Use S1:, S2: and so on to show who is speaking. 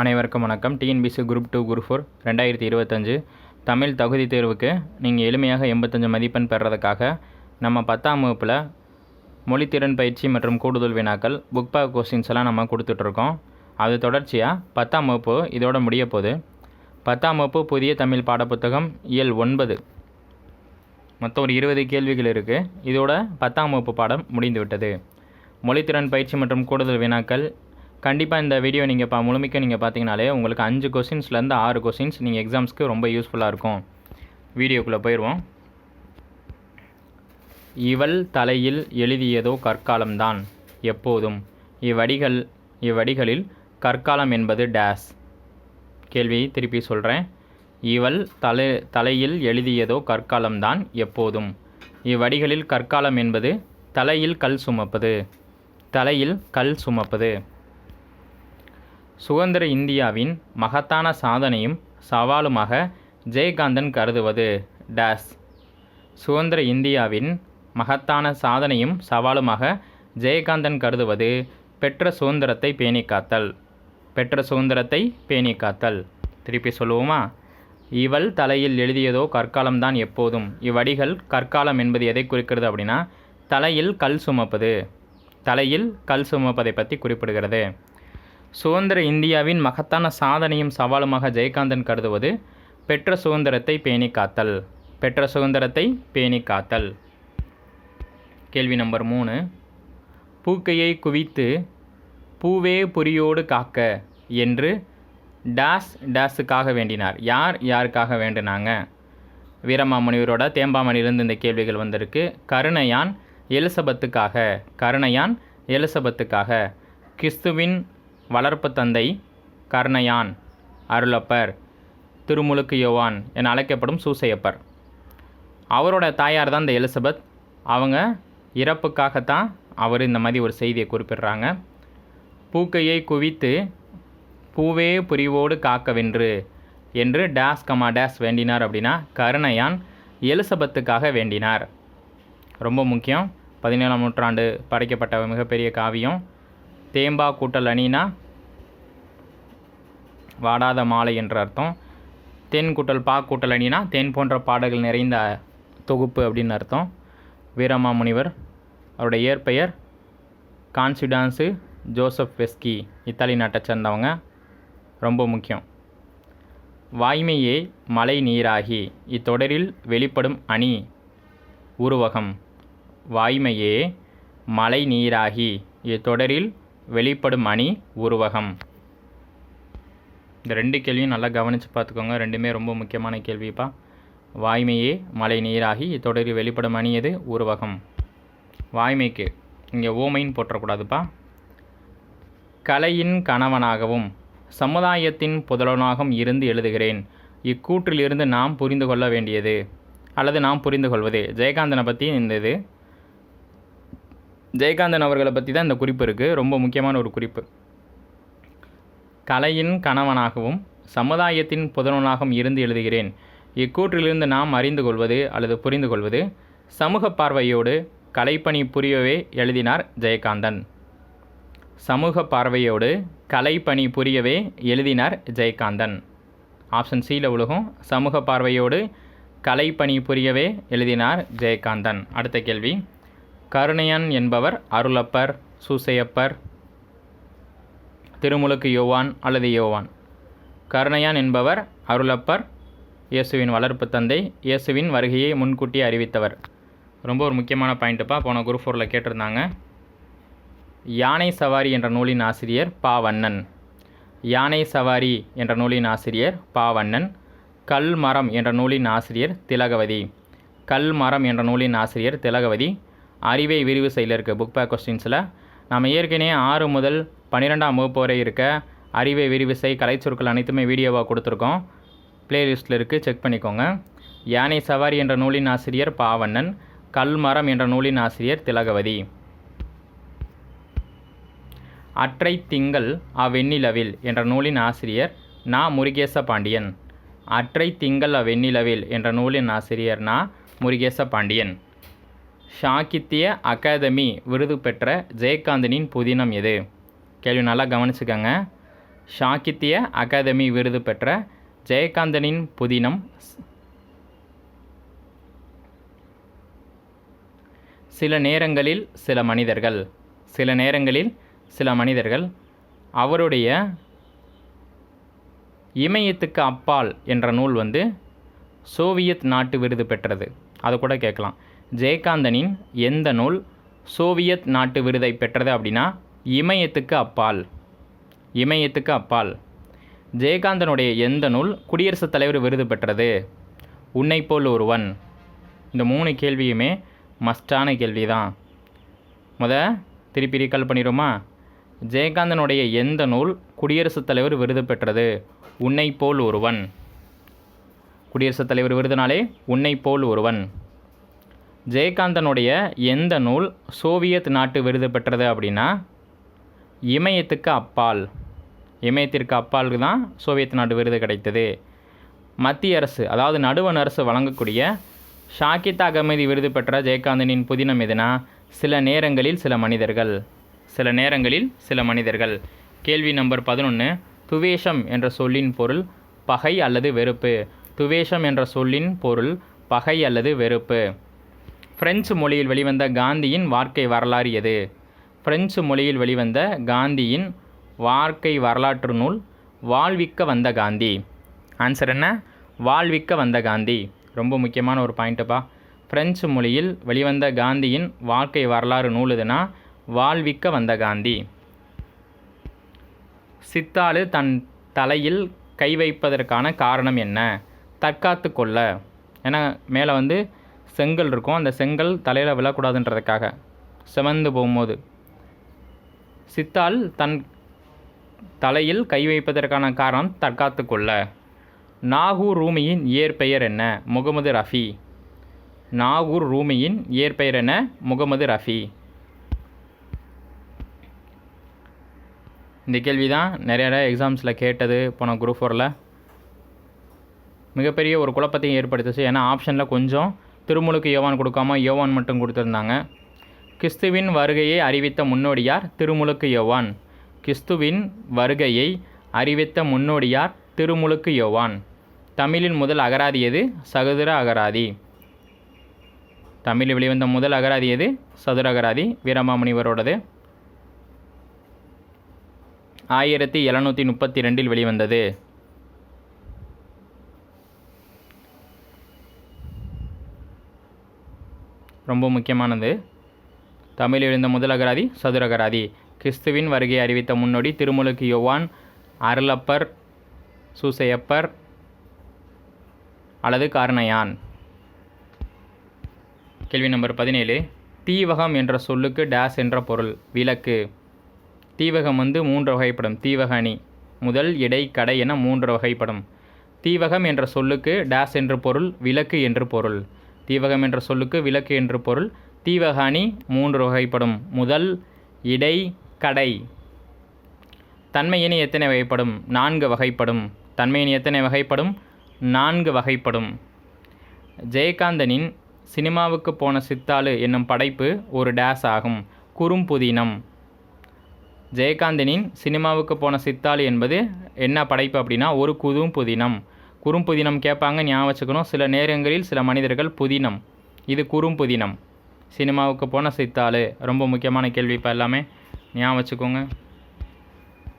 S1: அனைவருக்கும் வணக்கம். TNPSC group two group four ரெண்டாயிரத்தி இருபத்தஞ்சு தமிழ் தகுதி தேர்வுக்கு நீங்கள் எளிமையாக எண்பத்தஞ்சு மதிப்பெண் பெறதுக்காக நம்ம பத்தாம் வகுப்பில் மொழித்திறன் பயிற்சி மற்றும் கூடுதல் வினாக்கள் புக் பேக் கொஸ்டின்ஸ் எல்லாம் நம்ம கொடுத்துட்ருக்கோம். அது தொடர்ச்சியாக பத்தாம் வகுப்பு இதோட முடிய போகுது. பத்தாம் வகுப்பு புதிய தமிழ் பாடப்புத்தகம் இயல் ஒன்பது. மொத்தம் ஒரு இருபது கேள்விகள் இருக்குது இதோட பத்தாம் வகுப்பு பாடம் முடிந்துவிட்டது. மொழித்திறன் பயிற்சி மற்றும் கூடுதல் வினாக்கள் கண்டிப்பாக இந்த வீடியோ நீங்கள் பா முழுமைக்க நீங்கள் பார்த்தீங்கனாலே உங்களுக்கு அஞ்சு கொஸ்டின்ஸ்லேருந்து ஆறு கொஸ்டின்ஸ் நீங்கள் எக்ஸாம்ஸ்க்கு ரொம்ப யூஸ்ஃபுல்லாக இருக்கும். வீடியோக்குள்ளே போயிடுவோம் இவள் தலையில் எழுதியதோ கற்காலம்தான் எப்போதும். இவ்வடிகள் இவ்வடிகளில் கற்காலம் என்பது டேஸ் கேள்வியை திருப்பி சொல்கிறேன் இவள் தலை தலையில் எழுதியதோ கற்காலம்தான் எப்போதும். இவ்வடிகளில் கற்காலம் என்பது தலையில் கல் சுமப்பது. தலையில் கல் சுமப்பது. சுதந்திர இந்தியாவின் மகத்தான சாதனையும் சவாலுமாக ஜெயகாந்தன் கருதுவது. டேஸ். சுதந்திர இந்தியாவின் மகத்தான சாதனையும் சவாலுமாக ஜெயகாந்தன் கருதுவது பெற்ற சுதந்திரத்தை பேணி காத்தல் பெற்ற சுதந்திரத்தை பேணி காத்தல் திருப்பி சொல்லுவோமா? இவள் தலையில் எழுதியதோ கற்காலம்தான் எப்போதும். இவ்வடிகள் கற்காலம் என்பது எதை குறிக்கிறது அப்படின்னா தலையில் கல் சுமப்பது. தலையில் கல் சுமப்பதை பற்றி குறிப்பிடுகிறது. சுதந்திர இந்தியாவின் மகத்தான சாதனையும் சவாலுமாக ஜெயகாந்தன் கருதுவது பெற்ற சுதந்திரத்தை பேணி காத்தல். பெற்ற சுதந்திரத்தை பேணி காத்தல். கேள்வி நம்பர் மூணு. பூக்கையை குவித்து பூவே புரியோடு காக்க என்று டேஸ் டேஸுக்காக வேண்டினார். யார் யாருக்காக வேண்டினாங்க? வீரமாமுனிவரோட தேம்பாமணிலிருந்து இந்த கேள்விகள் வந்திருக்கு. கருணையான் எலிசபத்துக்காக கருணையான் எலிசபத்துக்காக கிறிஸ்துவின் வளர்ப்பு தந்தை கர்ணயான் அருளப்பர் திருமுழுக்கு யோவான் என அழைக்கப்படும் சூசையப்பர். அவரோட தாயார் தான் இந்த எலிசபெத். அவங்க இறப்புக்காகத்தான் அவர் இந்த மாதிரி ஒரு செய்தியை குறிப்பிடுறாங்க. பூக்கையை குவித்து பூவே புரிவோடு காக்கவென்று என்று டேஸ் கமா டேஸ் வேண்டினார் அப்படின்னா கருணையான் எலிசபெத்துக்காக வேண்டினார். ரொம்ப முக்கியம். பதினேழாம் நூற்றாண்டு படைக்கப்பட்ட மிகப்பெரிய காவியம். தேம்பா கூட்டல் அணினா வாடாத மாலை என்ற அர்த்தம். தென் கூட்டல் பா கூட்டல் அணினா தேன் போன்ற பாடல்கள் நிறைந்த தொகுப்பு அப்படின்னு அர்த்தம். வீரமாமுனிவர் அவருடைய இயற்பெயர் கான்சிடான்ஸு ஜோசப் வெஸ்கி இத்தாலி நாட்டை சேர்ந்தவங்க. ரொம்ப முக்கியம். வாய்மையே மழை நீராகி இத்தொடரில் வெளிப்படும் அணி உருவகம். வாய்மையே மழை நீராகி இத்தொடரில் வெளிப்படும் அணி உருவகம். இந்த ரெண்டு கேள்வியும் நல்லா கவனித்து பார்த்துக்கோங்க. ரெண்டுமே ரொம்ப முக்கியமான கேள்விப்பா. வாய்மையே மழை நீராகி இத்தொடரில் வெளிப்படும் அணி எது? உருவகம். வாய்மைக்கு இங்கே ஓமைன்னு போட்டக்கூடாதுப்பா கலையின் கணவனாகவும் சமுதாயத்தின் புதலனாகவும் இருந்து எழுதுகிறேன். இக்கூற்றிலிருந்து நாம் புரிந்து கொள்ள வேண்டியது. அல்லது நாம் புரிந்து கொள்வது. ஜெயகாந்தனை பற்றி இந்த இது ஜெயகாந்தன் அவர்களை பற்றி தான் இந்த குறிப்பு இருக்குது ரொம்ப முக்கியமான ஒரு குறிப்பு. கலையின் கணவனாகவும் சமுதாயத்தின் புதனவனாகவும் இருந்து எழுதுகிறேன். இக்கூற்றிலிருந்து நாம் அறிந்து கொள்வது அல்லது புரிந்து கொள்வது சமூக பார்வையோடு கலைப்பணி புரியவே எழுதினார் ஜெயகாந்தன். சமூக பார்வையோடு கலைப்பணி புரியவே எழுதினார் ஜெயகாந்தன். ஆப்ஷன் சியில் உலகம். சமூக பார்வையோடு கலைப்பணி புரியவே எழுதினார் ஜெயகாந்தன். அடுத்த கேள்வி. கருணையன் என்பவர் அருளப்பர் சூசையப்பர் திருமுழுக்கு யோவான் அல்லது யோவான். கருணையான் என்பவர் அருளப்பர் இயேசுவின் வளர்ப்பு தந்தை இயேசுவின் வருகையை முன்கூட்டி அறிவித்தவர். ரொம்ப ஒரு முக்கியமான பாயிண்ட்டுப்பா போன குரூப் ஃபோரில் கேட்டிருந்தாங்க. யானை சவாரி என்ற நூலின் ஆசிரியர் பாவண்ணன். யானை சவாரி என்ற நூலின் ஆசிரியர் பாவண்ணன். கல் மரம் என்ற நூலின் ஆசிரியர் திலகவதி. கல் மரம் என்ற நூலின் ஆசிரியர் திலகவதி. அறிவை விரிவு செய்யல இருக்குது புக் பேக் கொஸ்டின்ஸில் நம்ம ஏற்கனவே ஆறு முதல் பன்னிரெண்டாம் வகுப்பு வரை இருக்க அறிவை விரிவு செய் கலைச்சொற்கள் அனைத்துமே வீடியோவாக கொடுத்துருக்கோம். பிளேலிஸ்ட்டில் இருக்குது செக் பண்ணிக்கோங்க. யானை சவாரி என்ற நூலின் ஆசிரியர் பாவண்ணன் கல் மரம் என்ற நூலின் ஆசிரியர் திலகவதி. அற்றை திங்கள் அவ்வெண்ணிலவில் என்ற நூலின் ஆசிரியர் நா. முருகேச பாண்டியன் அற்றை திங்கள் அவ்வெண்ணிலவில் என்ற நூலின் ஆசிரியர் நா. முருகேச பாண்டியன் சாகித்ய அகாதமி விருது பெற்ற ஜெயகாந்தனின் புதினம் எது? கேள்வி நல்லா கவனிச்சுக்கோங்க. சாகித்ய அகாதமி விருது பெற்ற ஜெயகாந்தனின் புதினம் சில நேரங்களில் சில மனிதர்கள் சில நேரங்களில் சில மனிதர்கள். அவருடைய இமயத்துக்கு அப்பால் என்ற நூல் வந்து சோவியத் நாட்டு விருது பெற்றது. அதை கூட கேட்கலாம். ஜெயகாந்தனின் எந்த நூல் சோவியத் நாட்டு விருதை பெற்றது அப்படின்னா இமயத்துக்கு அப்பால். இமயத்துக்கு அப்பால். ஜெயகாந்தனுடைய எந்த நூல் குடியரசுத் தலைவர் விருது பெற்றது? உன்னை போல் ஒருவன். இந்த மூணு கேள்வியுமே மஸ்டான கேள்வி தான் முத திருப்பி ரீகால் பண்ணிடுமா ஜெயகாந்தனுடைய எந்த நூல் குடியரசுத் தலைவர் விருது பெற்றது? உன்னை போல் ஒருவன். குடியரசுத் தலைவர் விருதுனாலே உன்னை போல் ஒருவன். ஜெயகாந்தனுடைய எந்த நூல் சோவியத் நாட்டு விருது பெற்றது அப்படின்னா இமயத்துக்கு அப்பால். இமயத்திற்கு அப்பாலுக்கு தான் சோவியத் நாட்டு விருது கிடைத்தது. மத்திய அரசு அதாவது நடுவண் அரசு வழங்கக்கூடிய ஷாகித் அகமதி விருது பெற்ற ஜெயகாந்தனின் புதினம் எதுனா சில நேரங்களில் சில மனிதர்கள். சில நேரங்களில் சில மனிதர்கள். கேள்வி நம்பர் பதினொன்று துவேஷம் என்ற சொல்லின் பொருள் பகை அல்லது வெறுப்பு? துவேஷம் என்ற சொல்லின் பொருள் பகை அல்லது வெறுப்பு? பிரெஞ்சு மொழியில் வெளிவந்த காந்தியின் வாழ்க்கை வரலாறு எது? பிரெஞ்சு மொழியில் வெளிவந்த காந்தியின் வாழ்க்கை வரலாற்று நூல் வாழ்விக்க வந்த காந்தி ஆன்சர் என்ன? வாழ்விக்க வந்த காந்தி ரொம்ப முக்கியமான ஒரு பாயிண்ட்டுப்பா பிரெஞ்சு மொழியில் வெளிவந்த காந்தியின் வாழ்க்கை வரலாறு நூல் எதுனா வாழ்விக்க வந்த காந்தி சித்தாளு தன் தலையில் கை வைப்பதற்கான காரணம் என்ன? தற்காத்து கொள்ள. ஏன்னா மேலே வந்து செங்கல் இருக்கும். அந்த செங்கல் தலையில் விழக்கூடாதுன்றதுக்காக செவந்து போகும்போது. சித்தாள் தன் தலையில் கை வைப்பதற்கான காரணம் தற்காத்து கொள்ள நாகூர் ரூமியின் இயற்பெயர் என்ன? முகமது ரஃபி. நாகூர் ரூமியின் இயற்பெயர் என்ன? முகமது ரஃபி. இந்த கேள்வி தான் நிறைய எக்ஸாம்ஸில் கேட்டது போன குரூப் ஃபோரில் மிகப்பெரிய ஒரு குழப்பத்தையும் ஏற்படுத்துச்சு. ஏன்னா ஆப்ஷனில் கொஞ்சம் திருமுழுக்கு யோவான் கொடுக்காம யோவான் மட்டும் கொடுத்துருந்தாங்க. கிறிஸ்துவின் வருகையை அறிவித்த முன்னோடியார் திருமுழுக்கு யோவான். கிறிஸ்துவின் வருகையை அறிவித்த முன்னோடியார் திருமுழுக்கு யோவான். தமிழின் முதல் அகராதி எது? சகுதிர அகராதி. தமிழில் வெளிவந்த முதல் அகராதி எது? சதுர அகராதி வீரமாமுனிவரோடது. ஆயிரத்தி எழுநூற்றி முப்பத்தி ரெண்டில் வெளிவந்தது. ரொம்ப முக்கியமானது. தமிழில் எழுந்த முதல் அகராதி சதுர அகராதி. கிறிஸ்துவின் வருகை அறிவித்த முன்னோடி திருமுழுக்கு யோவான் அருளப்பர் சூசையப்பர் அல்லது காரணயான். கேள்வி நம்பர் பதினேழு. தீவகம் என்ற சொல்லுக்கு டேஸ் என்ற பொருள் விளக்கு. தீவகம் வந்து மூன்று வகைப்படும். தீவக அணி முதல் இடை கடை என மூன்று வகைப்படும். தீவகம் என்ற சொல்லுக்கு டேஸ் என்று பொருள் விளக்கு என்று பொருள். தீவகம் என்ற சொல்லுக்கு விளக்கு என்று பொருள். தீவக அணி மூன்று வகைப்படும். முதல் இடை கடை. தன்மையினி எத்தனை வகைப்படும்? நான்கு வகைப்படும். தன்மையினி எத்தனை வகைப்படும்? நான்கு வகைப்படும். ஜெயகாந்தனின் சினிமாவுக்கு போன சித்தாளு என்னும் படைப்பு ஒரு டேஸ் ஆகும். குறும்புதினம் ஜெயகாந்தனின் சினிமாவுக்கு போன சித்தாளு என்பது என்ன படைப்பு அப்படின்னா ஒரு குதும் புதினம். குறும்புதினம் கேட்பாங்க ஞாபகம் வச்சுக்கணும். சில நேரங்களில் சில மனிதர்கள் புதினம். இது குறும்புதினம் சினிமாவுக்கு போன சித்தாள். ரொம்ப முக்கியமான கேள்வி இப்போ எல்லாமே. ஞாபகம் வச்சுக்கோங்க.